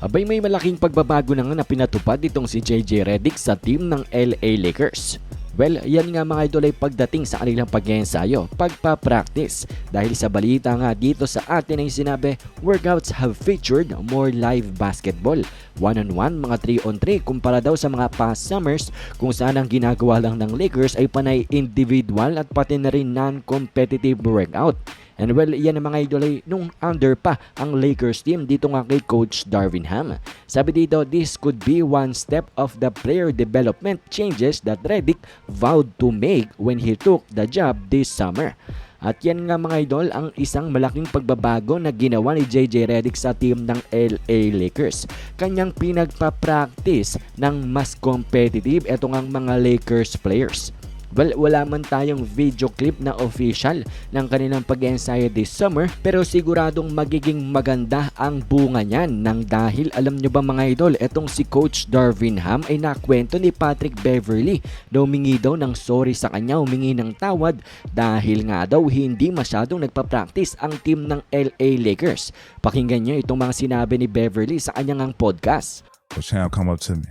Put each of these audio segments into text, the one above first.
Abay may malaking pagbabago na nga na pinatupad itong si JJ Redick sa team ng LA Lakers. Well, yan nga mga idol ay pagdating sa kanilang pag-ensayo, pagpa-practice. Dahil sa balita nga dito sa atin ay sinabi, workouts have featured more live basketball. One-on-one, mga 3-on-3 kumpara daw sa mga past summers kung saan ang ginagawa lang ng Lakers ay panay individual at pati na rin non-competitive workout. And well, yan ang mga idol ay nung under pa ang Lakers team dito nga kay Coach Darvin Ham. Sabi dito, this could be one step of the player development changes that Redick vowed to make when he took the job this summer. At yan nga mga idol ang isang malaking pagbabago na ginawa ni JJ Redick sa team ng LA Lakers. Kanyang pinagpa-practice ng mas competitive etong ang mga Lakers players. Well, wala man tayong video clip na official ng kanilang pag-ensayo this summer pero siguradong magiging maganda ang bunga niyan nang dahil alam nyo ba mga idol, etong si Coach Darvin Ham ay nakwento ni Patrick Beverly na humingi daw ng sorry sa kanya, humingi ng tawad dahil nga daw hindi masyadong nagpa-practice ang team ng LA Lakers. Pakinggan nyo itong mga sinabi ni Beverly sa kanyang podcast. Coach Ham come up to me.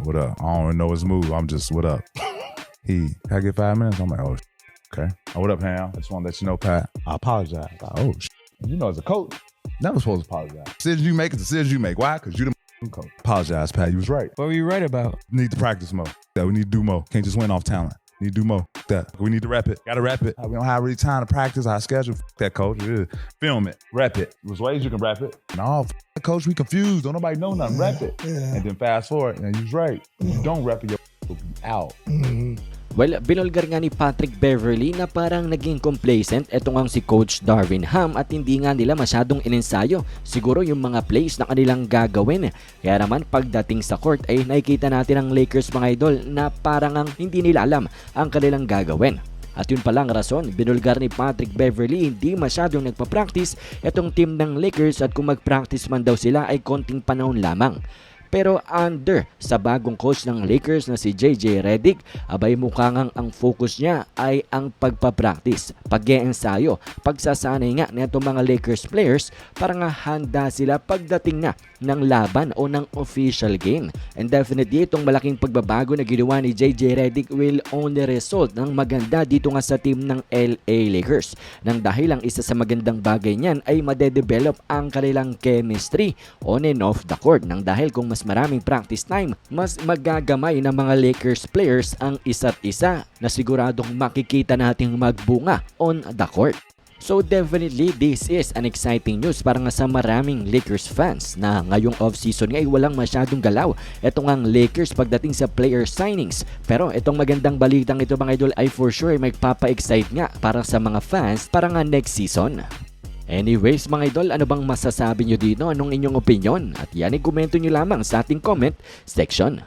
What up? I don't know his move. I'm just, what up? He, can I get five minutes? I'm like, oh, okay. Oh, what up, Ham? I just want to let you know, Pat. I apologize. Like, oh, sh- you know, as a coach, never supposed to apologize. Decisions you make is decisions you make. Why? Because you the coach. Apologize, Pat. You was right. What were you right about? Need to practice more. That we need to do more. Can't just win off talent. Need to do more. That we need to rep it. Got to rep it. We don't have really time to practice our schedule. That coach. Yeah. Film it. Rep it. There's ways you can rep it. No, that coach, we confused. Don't nobody know nothing. Rep it. And then fast forward, and you was right. You don't rep it, your will be out. Mm-hmm. Well, binulgar nga ni Patrick Beverly na parang naging complacent etong ang si Coach Darvin Ham at hindi nga nila masyadong inensayo siguro yung mga plays na kanilang gagawin. Kaya naman pagdating sa court ay nakikita natin ang Lakers mga idol na parang ang hindi nila alam ang kanilang gagawin. At yun palang rason, binulgar ni Patrick Beverly hindi masyadong nagpa-practice itong team ng Lakers at kung mag-practice man daw sila ay konting panahon lamang. Pero under sa bagong coach ng Lakers na si JJ Redick, abay mukha ang focus niya ay ang pagpapractice, pag-iensayo, pagsasanay nga nitong mga Lakers players para nga handa sila pagdating na ng laban o ng official game. And definitely itong malaking pagbabago na ginawa ni JJ Redick will only result ng maganda dito nga sa team ng LA Lakers. Nang dahil ang isa sa magandang bagay niyan ay madedevelop ang kanilang chemistry on and off the court. Nang dahil kung mas maraming practice time, mas magagamay ng mga Lakers players ang isa't isa na siguradong makikita nating magbunga on the court. So definitely this is an exciting news para nga sa maraming Lakers fans na ngayong off-season nga ay walang masyadong galaw. Ito nga ang Lakers pagdating sa player signings. Pero itong magandang balitang ito mga idol ay for sure magpapa-excite nga para sa mga fans para nga next season. Anyways mga idol, ano bang masasabi nyo dito? Anong inyong opinion? At yan, i-komento nyo lamang sa ating comment section.